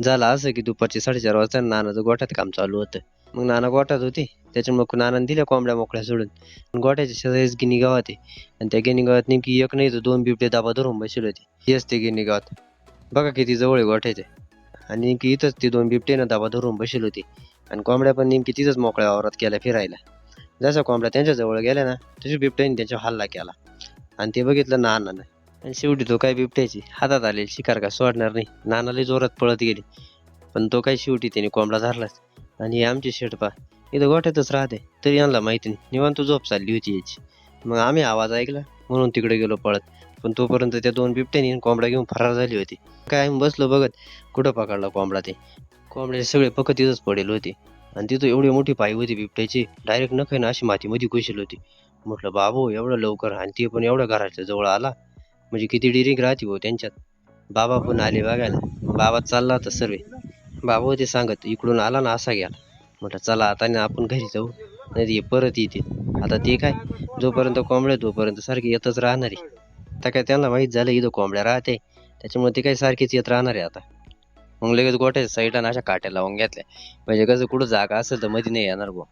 झालं असं की दुपारचे साडेचार वाजता नानाचं गोठ्यात काम चालू होतं. मग नाना गोठ्यात होते त्याच्यामुळे नानाने दिल्या कोंबड्या मोकळ्या सोडून. पण गोठ्याच्या शेजारीच गिनी गावात आहे. आणि त्या गिनी गावात नेमकी एक नाही तर दोन बिबटे दाबा धरून बसले होते. ही ते गिनी गावात. बघा किती जवळ आहे गोठ्याचे आणि नेमकी इथंच ते दोन बिबटे ना दाबा धरून बसले होते. आणि कोंबड्या पण नेमकी तिथंच मोकळ्या वावरात केल्या फिरायला. जसं कोंबड्या त्यांच्याजवळ गेल्या ना तशी बिबट्याने त्यांच्या हल्ला केला. आणि ते बघितलं नानानं. आणि शेवटी तो काय बिबट्याची हातात आले शिकार का सोडणार नाही. नानाला जोरात पळत गेली. पण तो काय शेवटी त्याने कोंबडा धरलाच. आणि आमची शेटपा इथं गोठ्यातच राहते. तरी यांना माहिती नाही. निवांत झोप चालली होती याची. मग आम्ही आवाज ऐकला म्हणून तिकडे गेलो पळत. पण तोपर्यंत त्या दोन बिबट्यानी कोंबडा घेऊन फरार झाली होती. काय आम्ही बसलो बघत कुठं पकडला कोंबडा ते? कोंबड्याचे सगळे पकड तिथंच पडेल होते. आणि तिथं एवढी मोठी पाय होती बिबट्याची डायरेक्ट नखे ना अशी मातीमध्ये घुसली होती. म्हटलं बाबू एवढं लवकर आणि ते पण एवढ्या घराच्या जवळ आला म्हणजे किती डिरिंग राहते भाऊ त्यांच्यात? बाबा पण आले बघायला. बाबा चालला होता सर्वे बाबा होते सांगत इकडून आला ना असा गेला म्हटलं चला आता ना आपण घरी जाऊ. नाही ते परत येते आता ते काय? जोपर्यंत कोंबड्या तोपर्यंत सारखे येतच राहणार. आहे तर काय त्यांना माहीत झालं इथं कोंबड्या राहते. त्याच्यामुळे ते काय सारखेच येत राहणार आहे आता. मग लगेच गोठ्याच्या साईडला अशा काट्या लावून घेतल्या. म्हणजे कसं कुठं जागा असेल तर मध्ये नाही येणार बुवा